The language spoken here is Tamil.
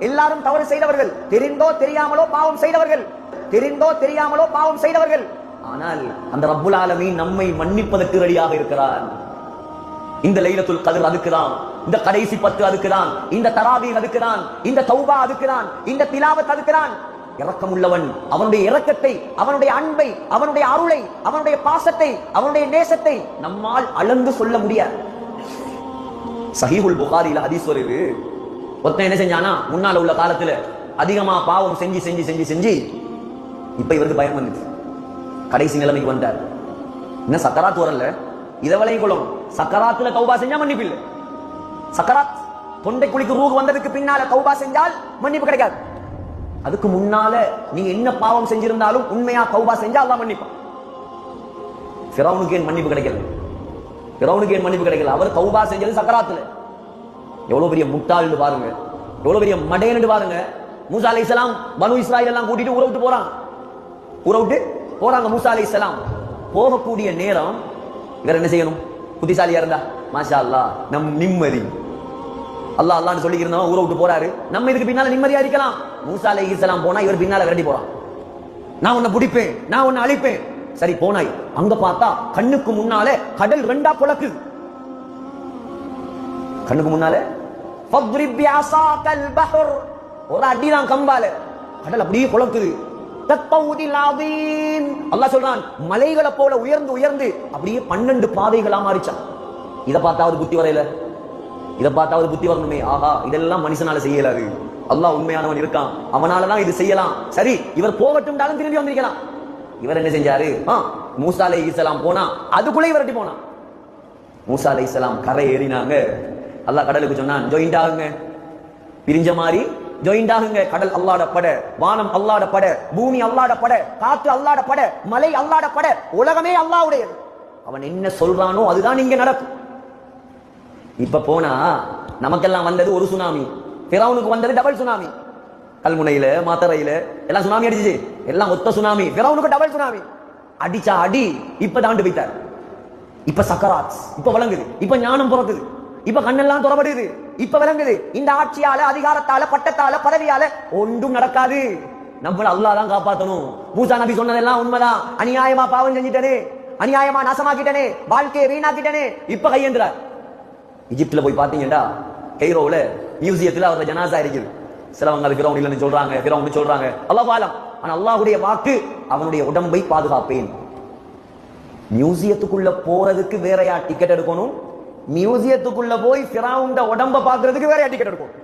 எல்லாரும் தவறு செய்தவர்கள். தெரிந்தோ தெரியாமலோ பாவம் செய்தவர்கள். தெரிந்தோ தெரியாமலோ பாவம் செய்தவர்கள். ஆனால் அந்த ரப்புல் ஆலமீன் நம்மை மன்னிப்பதற்கு ரெடியாக இருக்கிறார். இந்த லைலத்துல் கதிர் அதுக்குதான். இந்த கடைசி பத்து அதுக்குதான். இந்த தராவி அதுக்குதான். இந்த தௌபா அதுக்குதான். இந்த திலாவத் அதுக்குதான். இரக்கம் உள்ளவன் அவனுடைய இரக்கத்தை அவனுடைய அன்பை அவனுடைய அருளை அவனுடைய பாசத்தை அவனுடைய நேசத்தை நம்மால் அளந்து சொல்ல முடியாது. சஹீஹுல் புகாரில ஹதீஸ் வருது. ஒருத்தன் என்ன செஞ்சானா முன்னால உள்ள காலத்துல அதிகமா பாவம் செஞ்சு செஞ்சு செஞ்சு செஞ்சு இப்ப இவருக்கு பயம் வந்துச்சு கடைசி நிலைமைக்கு வந்தார் என்ன சக்கராத் வரல. இதை விலையும் சக்கராத்துல கௌபா செஞ்சா மன்னிப்பு இல்லை. சக்கராத் தொண்டை குழிக்கு ரூஹ் வந்ததுக்கு பின்னால கௌபா செஞ்சால் மன்னிப்பு கிடைக்காது. அதுக்கு முன்னால நீங்க என்ன பாவம் செஞ்சிருந்தாலும் உண்மையா கௌபா செஞ்சா அல்லாஹ் மன்னிப்பான். ஃபிரௌனுக்கு ஏன் மன்னிப்பு கிடைக்கல? ஃபிரௌனுக்கு ஏன் மன்னிப்பு கிடைக்கல? அவர் கௌபா செஞ்சது சக்கராத்துல. எவ்வளவு பெரிய முட்டாள்னு பாருங்க. எவ்வளவு பெரிய மடையன்னு பாருங்க. மூசா அலை இஸ்லாம் பனு இஸ்ராயில் எல்லாம் கூட்டிட்டு ஊரை விட்டு போறாங்க ஊரை விட்டு போறாங்க மூசா அலை இஸ்லாம் போகக்கூடிய நேரம் இவர் என்ன செய்யணும்? புத்திசாலியா இருந்தா மாஷா அல்லா நம் நிம்மதி. அல்லா அல்லான்னு சொல்லி இருந்தவன் ஊரை விட்டு போறாரு. நம்ம இதுக்கு பின்னால நிம்மதியா இருக்கலாம். மூசா அலை இஸ்லாம் போனா இவர் பின்னால விரட்டி போறான். நான் உன்னை பிடிப்பேன் நான் உன்னை அழிப்பேன். சரி போனாய். அங்க பார்த்தா கண்ணுக்கு முன்னாலே கடல் ரெண்டா புழக்கு. கண்ணுக்கு முன்னாலே ஒரு அடிதான் கம்பால. கடல் அப்படியே குழக்குது அல்லாஹ் சொல்றான் மலைகளை போல உயர்ந்து உயர்ந்து அப்படியே பன்னெண்டு பாதைகளா மாறிச்சான் இதை பார்த்தாவது புத்தி வரையில? இதை பார்த்தாவது புத்தி வரணுமே? ஆஹா இதெல்லாம் மனுஷனால செய்யலாது. அல்லாஹ் உண்மையானவன் இருக்கான். அவனாலதான் இது செய்யலாம். சரி இவர் போகட்டும்டாலும் திரும்பி வந்திருக்கலாம். இவர் என்ன செஞ்சாரு? ஆ, மூசா அலை இஸ்லாம் போனா அதுக்குள்ளே இவரட்டி போனான். மூசா அலை இஸ்லாம் கரை ஏறினாங்க. அல்லாஹ் கடலுக்கு சொன்னான் ஜாயிண்ட் ஆகுங்க. பிரிஞ்ச மாதிரி ஜாயிண்ட் ஆகுங்க. கடல் அல்லாட பட வானம் அல்லாட பட பூமி அல்லாட பட காத்து அல்லாட பட மலை அல்லாட பட உலகமே அல்லாவுடையது. அவன் என்ன சொல்றானோ அதுதான் இங்க நடக்கும். இப்ப போனா நமக்கெல்லாம் வந்தது ஒரு சுனாமி பிறவனுக்கு வந்தது டபுள் சுனாமி. கல்முனையில மாத்தரையில எல்லாம் சுனாமி அடிச்சு எல்லாம் ஒத்த சுனாமி பிறவனுக்கு டபுள் சுனாமி. அடிச்சா அடி இப்ப தாண்டு வைத்தார் இப்ப சக்கராத் இப்ப விளங்குது இப்ப ஞானம் பிறக்குது. இப்ப கண்ணெல்லாம் துறப்படுது இப்ப விளங்குது. இந்த ஆட்சியால அதிகாரத்தால பட்டத்தால பதவியால ஒன்றும் நடக்காது. நம்மள அல்லாஹ் தான் காப்பாத்தணும். மூசா நபி சொன்னதெல்லாம் உண்மைதான். அநியாயமா பாவம் செஞ்சிட்டனே. அநியாயமா நாசமாக்கிட்டனே. வாழ்க்கையை வீணாக்கிட்டனே. இப்ப கையேந்திரார் எகிப்துல போய் பாத்தீங்கடா கெய்ரோவுல மியூசியத்துல அவரோட ஜனாசா இருக்குது. சிலவங்க அது ஃபிரௌன் இல்லைன்னு சொல்றாங்க ஃபிரௌன் சொல்றாங்க. அல்லாஹ் பாலம் ஆனா அல்லாஹுடைய வாக்கு அவனுடைய உடம்பை பாதுகாப்பேன். மியூசியத்துக்குள்ள போறதுக்கு வேறையா டிக்கெட் எடுக்கணும்? மியூசியத்துக்குள்ள போய் ஃபிரௌண்ட உடம்ப பாக்குறதுக்கு வேற டிக்கெட் எடுக்கும்.